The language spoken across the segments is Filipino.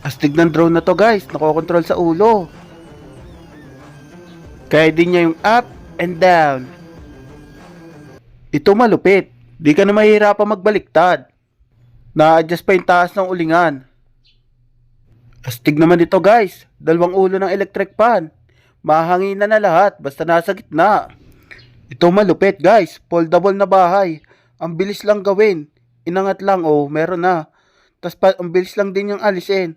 Astig ng drone na to guys, nakokontrol sa ulo. Kaya din niya yung up and down. Ito malupit, di ka na mahihirapan magbaliktad. Na-adjust pa yung taas ng ulingan. Astig naman ito guys, dalawang ulo ng electric fan. Mahangin na na lahat, basta nasa gitna. Ito malupit guys, foldable na bahay. Ang bilis lang gawin. Inangat lang, oh, meron na. Tapos ang bilis lang din yung alisin.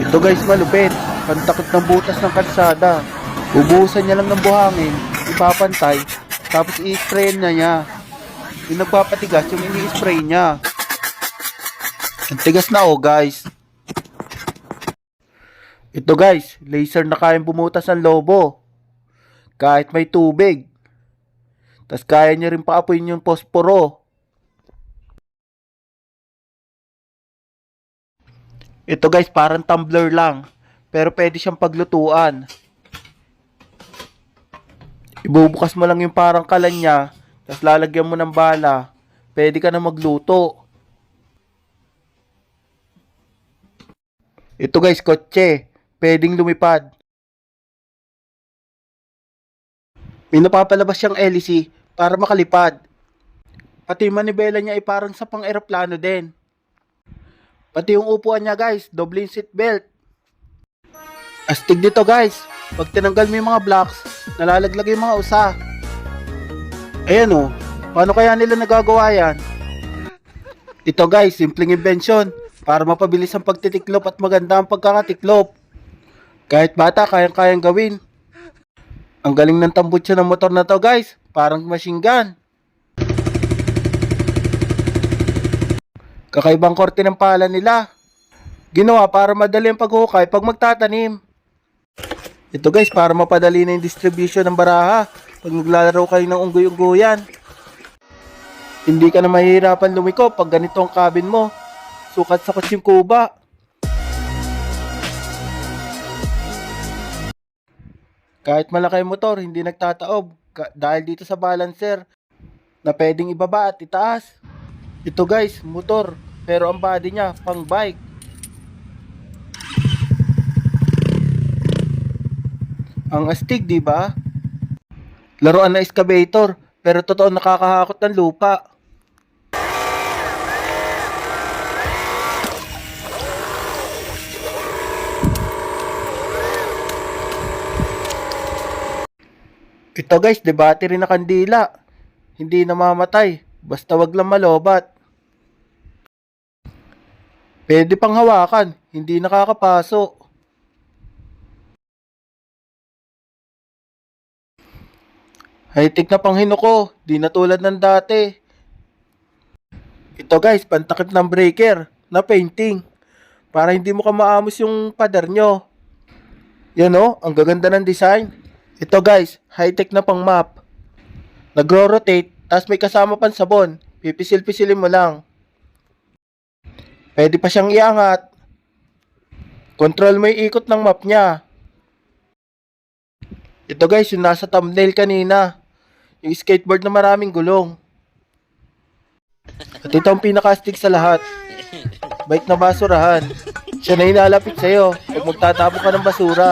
Ito guys malupit. Pantakot ng butas ng kalsada. Bubuhusan niya lang ng buhangin, ipapantay, tapos i-spray na niya. Yung nagpapatigas, yung ini-spray niya. Ang tigas na oh guys. Ito guys, laser na kayang bumutas ang lobo. Kahit may tubig. Tapos kaya niya rin paapoyin yung posporo. Ito guys, parang tumbler lang. Pero pwede siyang paglutuan. Ibubukas mo lang yung parang kalan niya. Tapos lalagyan mo ng bala. Pwede ka na magluto. Ito guys, kotse. Pwedeng lumipad. May napapalabas siyang LEC para makalipad. Pati manibela niya ay parang sa pang eroplano din. Pati yung upuan niya guys, doble yung seatbelt. Astig dito guys. Pag tinanggal mo yung mga blocks, nalalaglag yung mga usa. Ayan oh, paano kaya nila nagagawa yan? Ito guys, simpleng invention para mapabilis ang pagtitiklop at maganda ang pagkakatiklop. Kahit bata, kayang-kayang gawin. Ang galing ng tambutso ng motor na to guys, parang machine gun. Kakaibang korte ng pala nila. Ginawa para madali ang paghukay pag magtatanim. Ito guys, para mapadali na yung distribution ng baraha pag naglalaro kayo ng unggoy-unggoyan. Hindi ka na mahihirapan lumiko pag ganito ang cabin mo. Sukat sa kutsing kuba. Kahit malaki yung motor, hindi nagtataob dahil dito sa balancer na pwedeng ibaba at itaas. Ito guys, motor, pero ang body niya pang bike. Ang astig, di ba? Laruan na excavator, pero totoo nakakahakot ng lupa. Ito guys, di battery na kandila. Hindi namamatay, basta wag lang malobat. Pwede pang hawakan, hindi nakakapaso. High-tech na pang hinuko, di na tulad ng dati. Ito guys, pantakip ng breaker na painting. Para hindi mo ka maamos yung pader nyo. Yan o, ang gaganda ng design. Ito guys, high-tech na pang map. Nagro-rotate, tapos may kasama pang sabon. Pipisil-pisilin mo lang. Pwede pa siyang iangat. Control mo yung ikot ng map niya. Ito guys, yung nasa thumbnail kanina. Yung skateboard na maraming gulong. At ito ang pinaka-stick sa lahat. Bike na basurahan. Siya na inalapit sa'yo pag magtatapon ka ng basura.